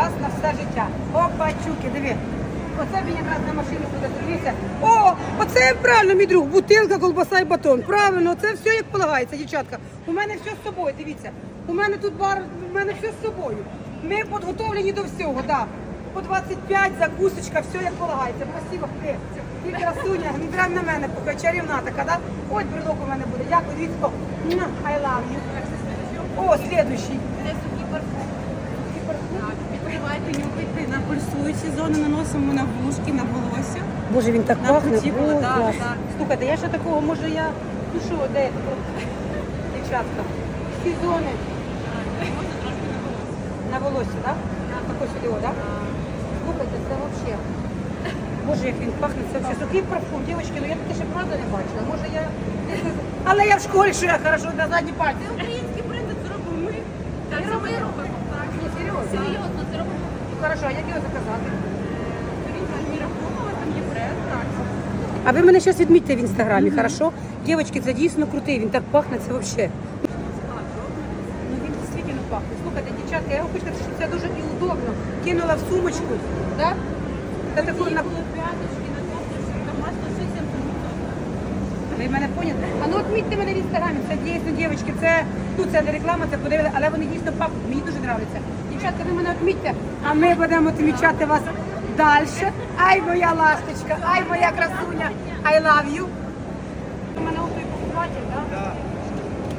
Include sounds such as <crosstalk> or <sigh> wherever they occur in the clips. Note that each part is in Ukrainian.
раз на все життя. Опачуки, диви. Оце він якраз на машину буде дивитися. О, оце правильно, мій друг, бутилка, колбаса і батон. Правильно, це все як полагається, дівчатка. У мене все з собою, дивіться. У мене тут бар, у мене все з собою. Ми підготовлені до всього, так. По 25 закусочка, все як полагається. Спасибо, ти, ти красуня, не прям на мене, поки чарівна така, да? Ось брелок у мене буде. Дякую, дивіться. I love you. О, слідуючий. Це сухий парфум. Так, відкривайте, нюхайте на пульсуючі зони, наносимо на вушки, на волосся. Боже, він так На пахне. О, так, клас. так. Слухайте, я ще такого, може я. Ну що, де я такого? Дівчатка. Сезони. На волосся, так? Тако сюди, о, так? Слухайте, це взагалі. Боже, як він пахне, це все сухий парфум. Дівчатки, ну я таке ще правда не бачила. Може я. Але я в школі що я хорошо на задній пальці. Це український бренд, це робимо ми. Так, Ви це ми робите? робимо. Так, Ні, серйозно. серйозно, це робимо. Ну, Хорошо, а як його заказати? А ви мене зараз відмітьте в інстаграмі, хорошо? Дівчатки, це дійсно крутий, він так пахне, це взагалі. Ну він дійсно пахне. Слухайте, дівчатка, я вам хочу сказати, що це дуже і удобно. Кинула в сумочку, так? Та таку на... Ви мене поняли? А ну відмітьте мене в інстаграмі. Це дійсно, дівчатки, це, ну, це не реклама, це подивили, але вони дійсно пахнуть. Мені дуже подобається. Дівчатка, ви мене відмітьте, а ми будемо відмічати вас далі. Ай, моя ласточка, ай, моя красуня, I love you. У мене отой покупатель, так? Да.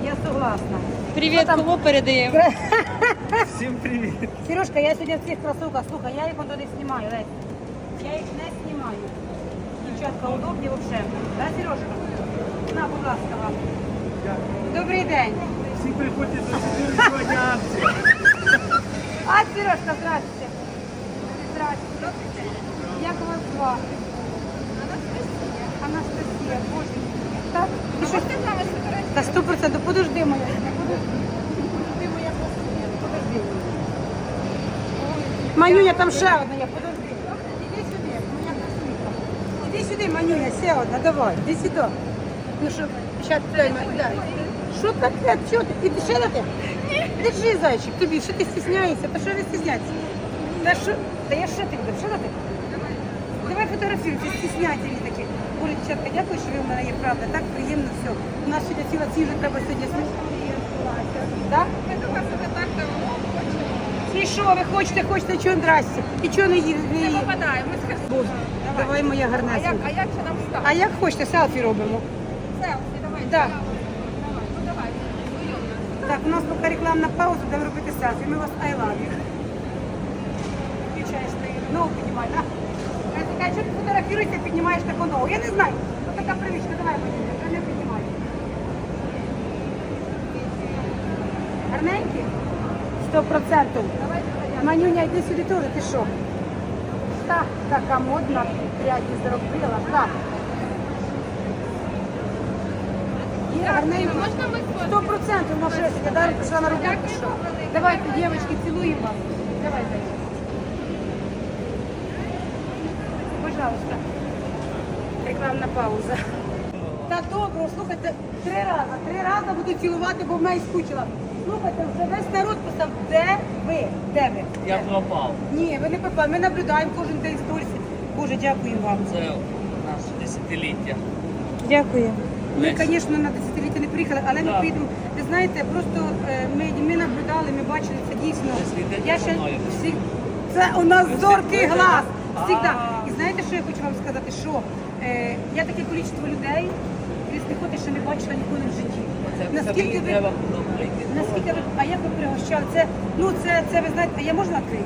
Я согласна. Привіт, кого передаємо? <laughs> Всім привіт. Сережка, я сьогодні в цих кросовках, слухай, я їх он не знімаю, Лесь. Я їх не знімаю. Дівчатка, удобні взагалі. Да, Сережка? На, будь ласка, вам. Добрий день. Всі приходьте до сьогодні акції. А, Сережка, здравствуйте. Здравствуйте. День. Як вас звати? Анастасія. Анастасія, боже. Так? І що? з нами? Та сто процентів, подожди моя. Подожди. Подожди моя красуня, подожди. Манюня, там ще одна є, подожди. Іди сюди, моя красунька. Іди сюди, Манюня, ще одна, давай, іди сюди. Ну що, зараз дай. Що таке? Що ти? Іди ще дати? Держи, зайчик, тобі, що ти стісняєшся? Та що ви стісняєтеся? Та що? Та я що ти буду? Що дати? Давай стісняйтесь такі. Боже, дівчатка, дякую, що ви в мене є правда. Так приємно все. У нас сьогодні ціла ціжа треба сьогодні. Так? І що ви хочете, хочете, чого здрасте? І чого не їдете? не попадаємо. Ми з Херсону. Давай моя А як, а як ще нам стати? А як хочете, селфі робимо? Селфі, давай. Да. Давай, ну давай. Уйомно. Так, у нас поки рекламна пауза, будемо робити селфі. Ми вас I love you. Включаєш ти ногу піднімай, так? Я така, що ти фотографіруєшся, піднімаєш таку ногу? Я не знаю. Ось така привичка, давай я не піднімаю. Гарненькі? Сто процентів. Манюня, йди сюди теж, ти що? Так, така модна, пряді зробила, так. Є гарненько. Можна ми? Сто процентів Машечка, далі прийшла на роботу. Давайте, дівчатки, цілуємо вас. Давайте. Пожалуйста. Рекламна пауза. Та добре, слухайте, три рази, три рази буду цілувати, бо в мене скучила. Слухайте, вже весь народ писав, де ви? Де ви? Я пропав. Ні, ви не попали. Ми наблюдаємо кожен день сторіси. Боже, дякую вам. Це наше десятиліття. Дякую. Ми, звісно, на десятиліття не приїхали, але ми приїдемо. Ви знаєте, просто е, ми, ми наблюдали, ми бачили це дійсно. Я ще всі... Це у нас зоркий глаз. Всігда. І знаєте, що я хочу вам сказати? Що е, я таке кількість людей, піхоти ще не бачила ніколи в житті. Наскільки ви, наскільки ви, а як ви пригощали? Це, ну це, це ви знаєте, а я можна відкрити?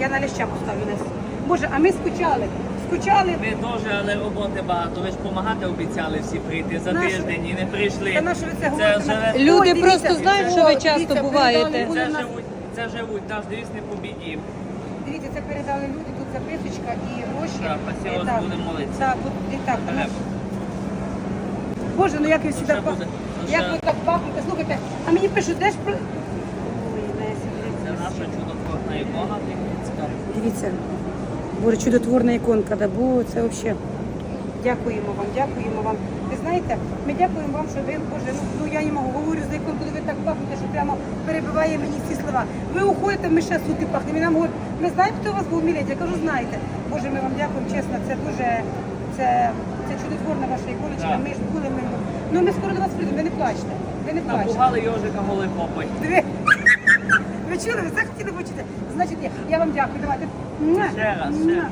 Я на ляща поставлю нас. Боже, а ми скучали. Скучали. Ми теж, але роботи багато. Ви ж допомагати обіцяли всі прийти за Нащо? тиждень і не прийшли. Та на що ви це говорите? вже Ой, Люди дивіться, просто знають, що ви о, часто дивіться, буваєте. передали, це нас- живуть, це живуть, наш девіз не побідів. Дивіться, це передали люди, тут записочка і гроші. Так, спасибо, Е, так. будемо молитися. Так, от, і так. ну, Беремо. Боже, ну як ви Ну, всі ще так буде. Ну, Як ще- ви так пахнете? Слухайте, а мені пишуть, де ж про... Ой, Леся, Це дивіться. наша чудотворна ікона. Дивіться, Боже, чудотворна іконка, да, бо це взагалі. Дякуємо вам, дякуємо вам. Ви знаєте, ми дякуємо вам, що ви, Боже, ну, ну я не можу говорю, за якою коли ви так пахнете, що прямо перебиває мені ці слова. Ви уходите, ми ще сути пахнемо. І нам говорять, ми знаємо, хто вас був мілець. Я кажу, знаєте. Боже, ми вам дякуємо, чесно, це дуже, це, це чудотворна ваша іконочка. Ми ж були, ми, ну ми скоро до вас прийдемо, ви не плачте, ви не плачте. Напугали йожика голий попой. Ви чули, ви це хотіли почути? Значить, я, я вам дякую, давайте. Ще раз, ще.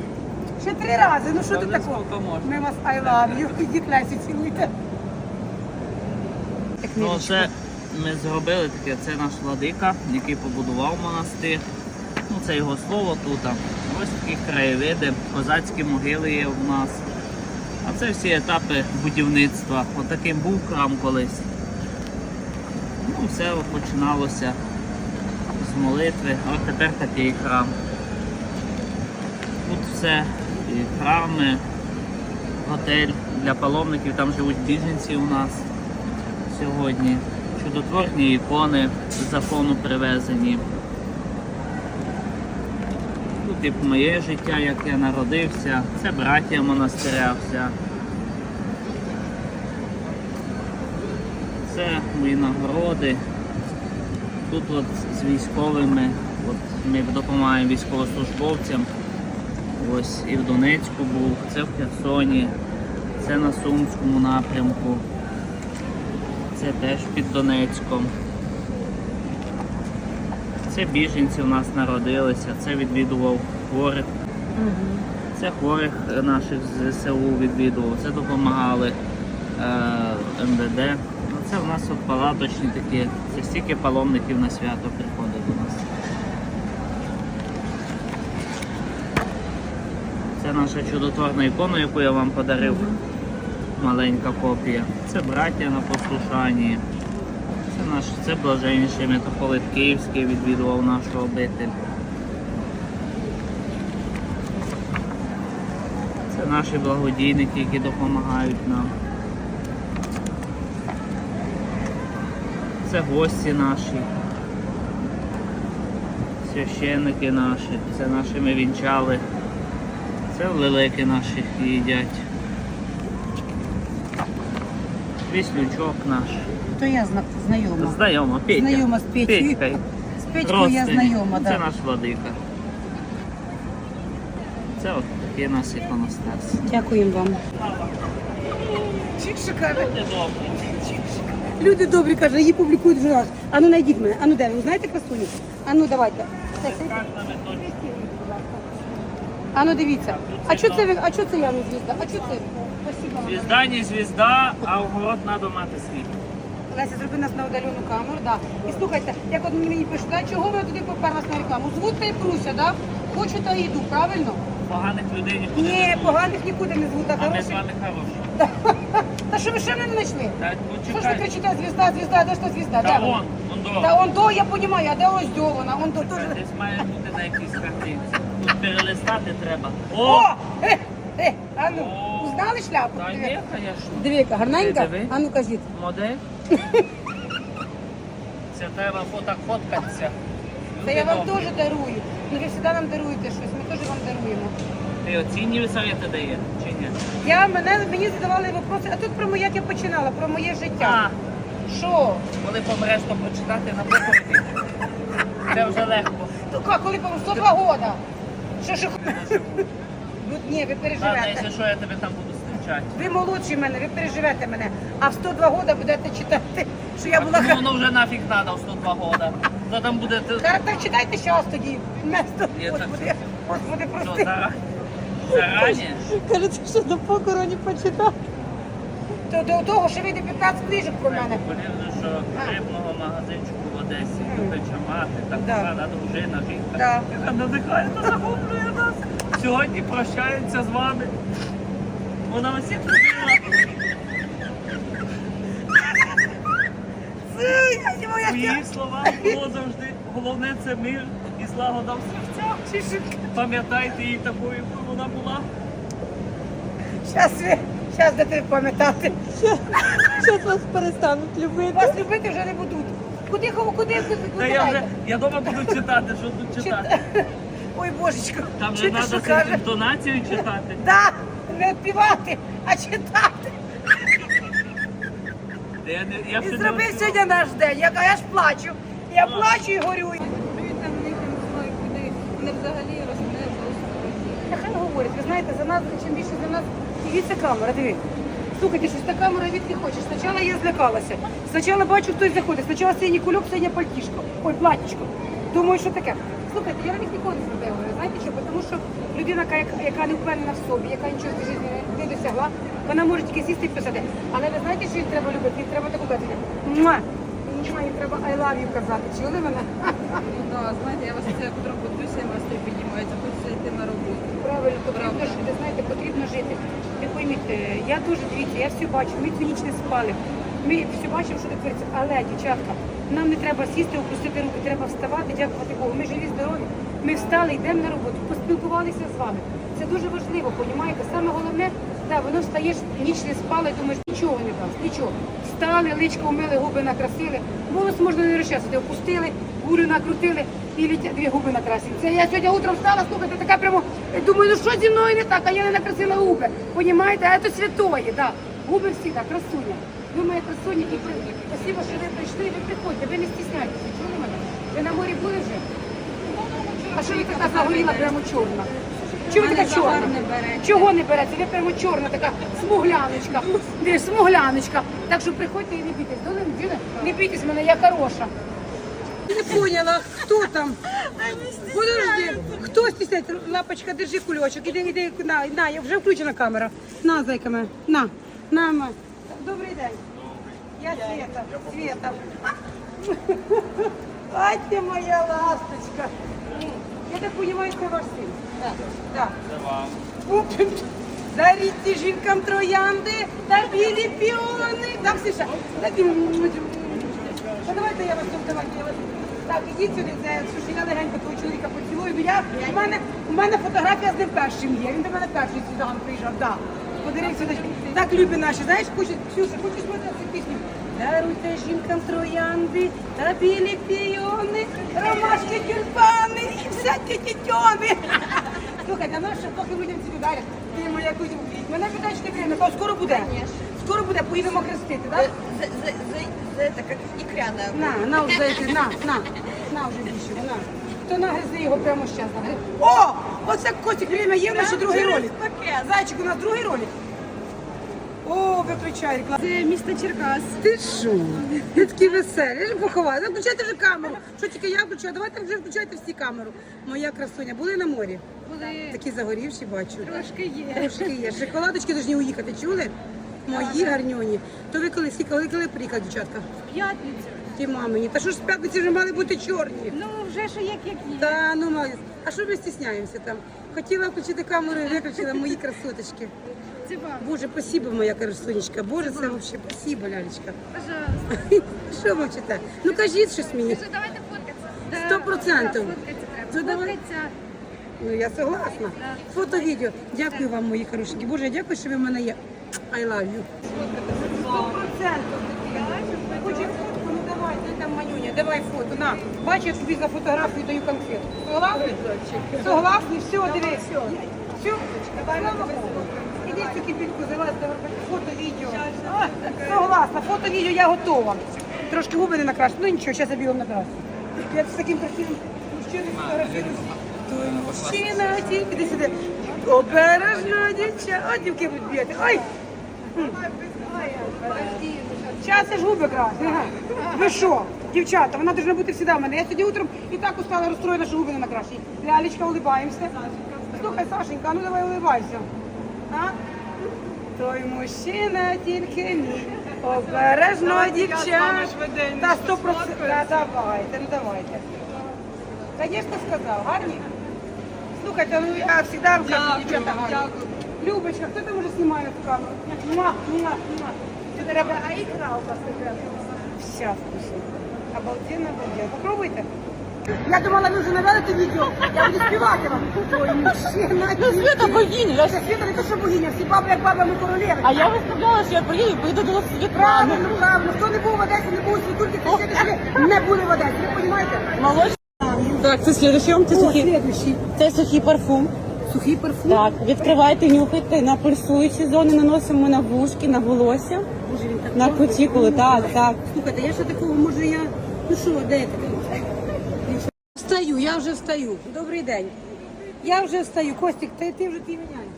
Ще три рази, ну що ти такого? Ми вас I love you. <laughs> Ідіть Лесі, цілуйте. Ну, це ми зробили таке, це наш владика, який побудував монастир. Ну, це його слово тут. Ось такі краєвиди, козацькі могили є в нас. А це всі етапи будівництва. Отаким був храм колись. Ну, все починалося молитви, от тепер такий храм. Тут все, і храми, готель для паломників, там живуть біженці у нас сьогодні. Чудотворні ікони з закону привезені. Тут і моє життя, як я народився, це браття монастиря вся. Це мої нагороди. Тут от з військовими, от ми допомагаємо військовослужбовцям. Ось і в Донецьку був, це в Херсоні, це на Сумському напрямку. Це теж під Донецьком. Це біженці у нас народилися, це відвідував хворих. Це хворих наших з ЗСУ відвідував, це допомагали е, МВД. Це у нас от палаточні такі, це стільки паломників на свято приходить до нас. Це наша чудотворна ікона, яку я вам подарив. Маленька копія. Це браття на послушанні. Це наш це блаженніший митрополит Київський відвідував нашу обитель. Це наші благодійники, які допомагають нам. Це гості наші. Священники наші, це наші ми вінчали. Це лелеки наші їдять. Віслючок наш. То я зна- знайома. Знайома, Петя. Знайома з Петєю. Петькою. З Петькою я Родственник. знайома, Це так. наш владика. Це от такий нас іконостас. Дякуємо вам. Чик шикарно. Люди добрі кажуть, її публікують вже раз. Ану знайдіть мене. Ану де ви знаєте красуню? Ану давайте. Ану дивіться. А що це ви? А що це я не звізда? А що це? Спасибо. Звізда не звізда, а огород треба мати свій. Леся, зроби нас на удалену камеру, да. І слухайте, як от мені пишуть, а чого ви туди поперлась на рекламу? Звуть та й пруся, да? Хочу та йду, правильно? Поганих людей нікуди Ні, не звуть. поганих нікуди не звуть, а А ми з хороших. вами хороші. Та що ви ще не знайшли? Так, Що ж ви кричите, звізда, звізда, де ж та звізда? Та Де вона? вон, вон до. Та он до, я розумію, а де ось до вона? Он до теж. Десь має бути на якійсь картинці. Тут перелистати треба. О! О! Е, е, а ну, О! узнали шляпу? Та є, звісно. Яка гарненька? Диви. А ну кажіть. Модель. <laughs> Це треба фото фоткатися. Та я вам теж дарую. Ну ви завжди нам даруєте щось, ми теж вам даруємо. Ти оцінні совєти дає чи ні? Я, мене, мені задавали вопроси, а тут про моє, як я починала, про моє А, життя. Що? коли помреш, то прочитати на проповіді. Це вже легко. Ну як, коли по 102 года? Що ж? Ну, ні, ви Ладно, переживете. якщо що, я тебе там буду зустрічати. Ви молодші мене, ви переживете мене. А в 102 года будете читати, що я була Ну, ха- воно вже нафіг надо в 102 года. То там буде ти- Так, так читайте зараз тоді. Вместо, Ні, так господи, господи, що, прости. Зарані. Кажете, що до похороні почитати. То до того, що вийде 15 книжок про мене. Полізно, що рибного магазинчику в Одесі, любляча мати, так Да. звана дружина, жінка, Да. яка надихає та захоплює нас. Сьогодні прощається з вами. Вона усіх любила. Це, я її словах було завжди головне це мир і злагода в серцях. Пам'ятайте її такою, вона була. Щас ви, щас дайте пам'ятати. Щас вас перестануть любити. Вас любити вже не будуть. Куди, куди, куди, куди, Та я вже я дома буду читати, що тут читати. <laughs> Ой, божечко, Там же треба з каже? інтонацією читати. <laughs> Да, не відпівати, а читати. Я, не, я І зробив не сьогодні наш день. Я, я ж плачу. Я плачу і горюю. Вони взагалі зовсім. Та хай говорить, ви знаєте, за нас, чим більше за нас, дивіться камера, диви. Слухайте, щось та камера від не хоче. Спочатку я злякалася. Спочатку бачу, хтось заходить. Спочатку синій кульок, синє пальтішко. Ой, платічко. Думаю, що таке. Слухайте, я на них ніколи не звертаю. Знаєте що? Тому що людина, яка, яка не впевнена в собі, яка нічого в житті не, не досягла, вона може тільки сісти і писати. Але ви знаєте, що їх треба любити? Їх треба таку казати. Муа! Муа, їм треба I love you казати. Чули мене? Ну так, знаєте, я вас це дивлюся, і настрій піднімається, хочеться йти на роботу. Правильно, потрібно жити, знаєте, потрібно жити. Ви пойміть, я дуже дивіться, я все бачу, ми цю ніч не спали. Ми все бачимо, що твориться. Але, дівчатка, нам не треба сісти, опустити руки, треба вставати, дякувати Богу. Ми живі, здорові. Ми встали, йдемо на роботу, поспілкувалися з вами. Це дуже важливо, понімаєте? Саме головне, да, воно встаєш, ніч не спала і думаєш, нічого не дасть, нічого. Встали, личко умили, губи накрасили. Волос можна не розчесати, опустили, гулю накрутили і літять дві губи накрасили. Це я сьогодні утром встала, слухайте, така прямо, думаю, ну що зі мною не так, а я не накрасила губи. Понімаєте, а це святоє, да. Губи всі так, красуня. Ви моя красуня і при... Спасибо, що ви прийшли, ви приходьте, ви не стісняйтеся, чули мене? Ви на морі були вже? А що ви така загоріла прямо чорна? Чого ви така чорна? Чого не береться? Ви прямо чорна така смугляночка. Де смугляночка. Так що приходьте і не бійтесь. Доли, не бійтесь мене, я хороша. Не поняла, хто там? Подожди, хто стісняється? Лапочка, держи кульочок. Іди, іди, на, на, я вже включена камера. На, зайка моя, на, на, ма. Добрий день. Я Света, Света. Ай, ти моя ласточка. Я так понимаю, це ваш син. Так. Так. Оп, Даріть жінкам троянди та білі піони. Так, Сиша, дайте давайте я вас тут, давайте я вас. Так, ідіть сюди, це я легенько твого чоловіка поцілую. бо Я, у, мене, у мене фотографія з ним першим є. Він до мене перший сюди приїжджав. Подарив сюди. Так любі наші, знаєш, хочуть, Ксюша, хочеш співати цю пісню? Даруйте жінкам троянди та білі піони, ромашки, тюльпани і всякі тітьони. Слухай, а наша поки людям ці дарять. Ти моя кузя. Мене питають, що ти прийде, то скоро буде. Скоро буде, поїдемо хрестити, так? За это как. На, на вже йди, на, на, на вже більше, на. То нагризи його прямо щас. нагризи. О! Оце Костік время є в нас ще другий ролик. Зайчик, у нас другий ролик. О, виключай рекламу. Це місто Черкас. Ти що? Ти такий веселий. Я ж поховаю. Ну, Включайте вже камеру. Що тільки я включаю? Давайте вже включайте всі камеру. Моя красуня. Були на морі? Були Такі загорівші, бачу. трошки є. Трошки є. Шоколадочки повинні уїхати, чули? Мої гарньоні. То ви коли скільки, коли, коли приїхали, дівчатка? П'ятницю. Ті мамині. Та що ж з п'ятниці вже мали бути чорні? Ну, вже що як як є. Та ну молодець. А що ми стісняємося там? Хотіла включити камеру і виключила мої красоточки. Це вам. Боже, спасибо, моя красунечка. Боже, це взагалі спасибо, лялечка. Пожалуйста. <laughs> Що мовчите? Ну кажіть щось мені. Що, давайте фоткатися. Сто процентів. Да, Фоткатися треба. Ну, давай. Фоткатися. Ну я согласна. Фото, відео. Дякую вам, мої хорошенькі. Боже, дякую, що ви в мене є. I love you. Сто процентів. Хочеш фотку? Ну давай, ти там манюня, давай фото. На, бачиш, я тобі за фотографію даю конфету. Согласні? Согласні? Все, диви. Все. Все? Слава Богу. Іди цю кипітку, залазь, фото, відео. А, Согласна, фото, відео, я готова. Трошки губи не накрашу. Ну нічого, зараз я бігом накрашу. Я з таким красивим мужчиною фотографіруюсь. Той мужчина, тільки іди сюди. Обережно, дівча. О, дівки будуть бігати. Ой! Зараз я ж губи. Ага. Ви що, дівчата, вона повинна бути завжди в мене. Я сьогодні утром і так устала розстроєна, що губи не накрашені. Лялечка, улибаємося. Слухай, Сашенька, ну давай улибайся. А? Той мужчина тільки мій. Обережно, дівчат. Та сто процентів. Та давайте, ну давайте. Звісно, сказав, гарні. Слухайте, ну я завжди вам кажу, дівчата гарні. Любочка, хто там уже цю камеру? Муа, муа, муа. Це треба, а ікра у вас така. Вся вкусна. Обалденно, обалденно. Попробуйте. Я думала, ви вже наведете відео. Я буду співати вам. Ой, мужчина. Ну, Света богиня, я Це світа не то, що богиня, всі баби, як баба, ми королеви. А я виставляла, що я приїду і поїду до Світлани. Правильно, правильно. Хто не був в Одесі, не був у Світульки, це ще не були в Одесі. Ви розумієте? Молочний. Так, це слідуючий, це О, сухий, слідуючий. це сухий парфум. Сухий парфум. Так, відкривайте, нюхайте на пульсуючі зони, наносимо на вушки, на волосся. Боже, він так Наркотикули, так, так. Слухайте, я ще такого, може я. Ну що, де я таке? Встаю, я вже встаю. Добрий день. Я вже встаю. Костік, ти, ти вже ти міняй.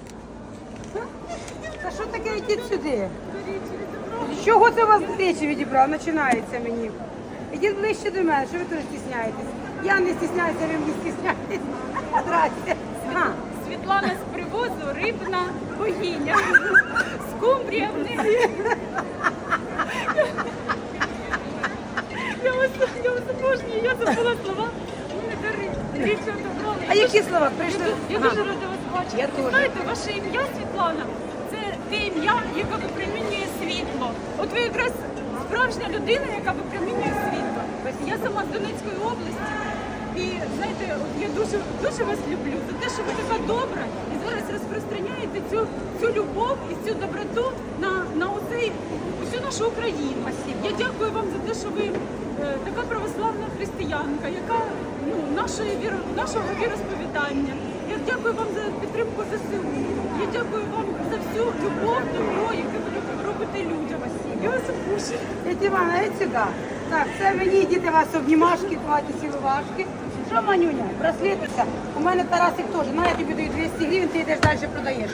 Та що таке йдіть сюди? З Чого це у вас речі відібрав? Починається мені. Ідіть ближче до мене, що ви теж стісняєтесь? Я не стісняюся, ви мені стісняєтесь. Здрасте. А, Світлана з привозу рибна богиня. Скумбрія в неї. Я обожнюю, я забула слова. Мене дарить. Дівчата, а які слова прийшли? Я дуже рада вас бачити. Ви знаєте, ваше ім'я Світлана це те ім'я, яке випромінює світло. От ви якраз справжня людина, яка випромінює світло. Я сама з Донецької області. І знаєте, от я дуже дуже вас люблю за те, що ви така добра і зараз розпространяєте цю цю любов і цю доброту на, на оцей, усю нашу Україну. Я дякую вам за те, що ви е, така православна християнка, яка ну нашої віро, нашого віросповідання. Я дякую вам за підтримку ЗСУ. Я дякую вам за всю любов, добро, яке ви робите людям. Я вас. Тетя Івана, йдь сюди. Так, це мені діти вас обнімашки, давайте цілувашки. Що, Манюня, браслетися? У мене Тарасик теж. На, я тобі даю 200 гривень, ти йдеш далі продаєш.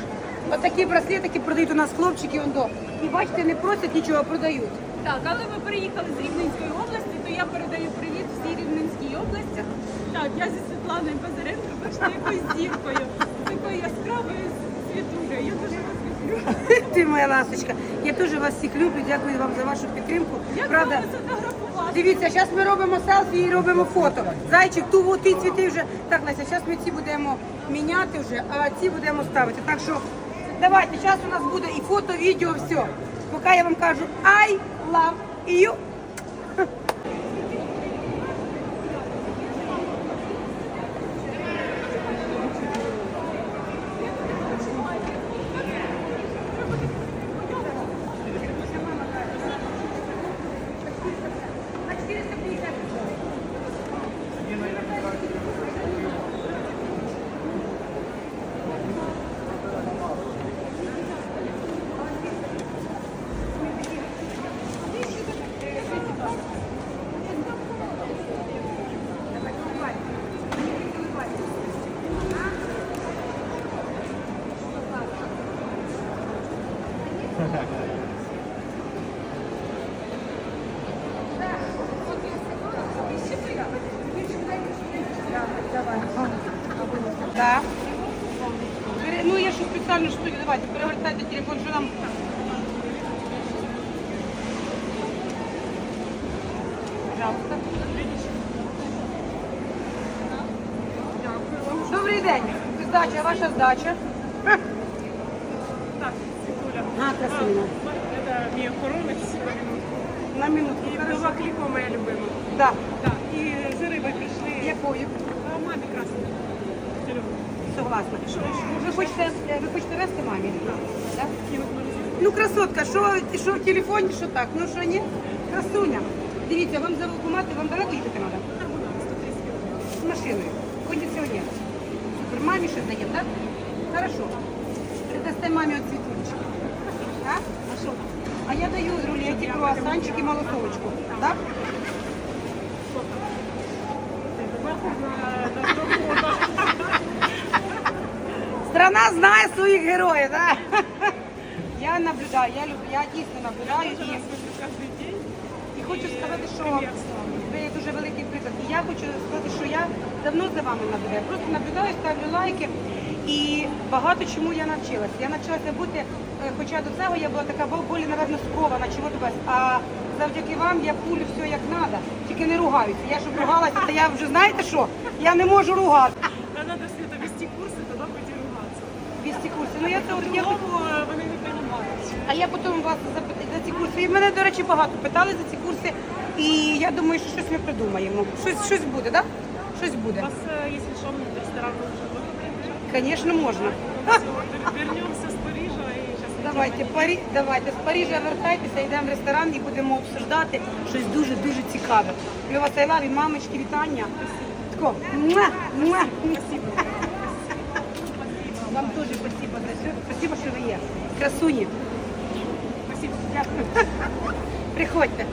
Отакі браслетики продають у нас хлопчики, он до. І бачите, не просять нічого, продають. Так, але ви приїхали з Рівненської області, то я передаю привіт всій Рівненській області. Так, я зі Світланою Базаренко, бачите, якоюсь зіркою, з такою яскравою світулею. Я дуже. <laughs> Ти моя ласточка. Я теж вас всіх люблю, дякую вам за вашу підтримку. Правда. Дивіться, зараз ми робимо селфі і робимо фото. Зайчик, ту во- ті цвіти вже. Так, Леся, зараз ми ці будемо міняти вже, а ці будемо ставити. Так що давайте, зараз у нас буде і фото, і відео, все. Поки я вам кажу I love you. Так. Пере- Ну, я ще спеціально студію. Давайте, перевертайте телефон, що нам. Пожалуйста. Добрий день. Здача, ваша здача. Так, Світуля. А, красиво. Це мій охоронець. На минутку. І хорошо. вдова кліпа моя любима. Да. Так, і з риби прийшли. Якою? А мамі красно. Согласна. Що, Ви хочете, ви хочете вести мамі? Так? магазин? Ну, красотка, що, що в телефоні, що так? Ну, що ні? Красуня. Дивіться, вам за вакуумати, вам далеко їхати треба? Машиною. Кондиціонер. Мамі ще даємо, так? Хорошо. Дасте мамі от цвітулечки. Так? А що? А я даю рулеті, круасанчик і малосовочку. Так? Страна знає своїх героїв, так? Я наблюдаю, я люблю, я дійсно наблюдаю і, і хочу сказати, що дуже великий приклад. І я хочу сказати, що я давно за вами наблюдаю. Просто наблюдаю, ставлю лайки. І багато чому я навчилася. Я навчилася бути, е, хоча до цього я була така болі, напевно, скована, чого до без. А завдяки вам я пулю все як треба, тільки не ругаюся. Я щоб ругалася, то я вже знаєте що? Я не можу ругати. Надо Світа вести курси, тоді будете ругатися. Вісті курси. Ну я це от я вони не розуміють. А я потім вас запитаю за ці курси. І мене, до речі, багато питали за ці курси. І я думаю, що щось ми придумаємо. Щось, щось буде, так? Да? Щось У вас, е, якщо що, ресторан вже? Звісно, можна. Вернемося з Парижа і зараз Давайте, Парі... Давайте, з Парижа вертайтеся, йдемо в ресторан і будемо обсуждати щось дуже-дуже цікаве. Вас I мамочки, вітання. Тако, муа, муа. Вам теж спасибо за все. Спасибо, що ви є. Красуні. Спасибо. Дякую. Приходьте.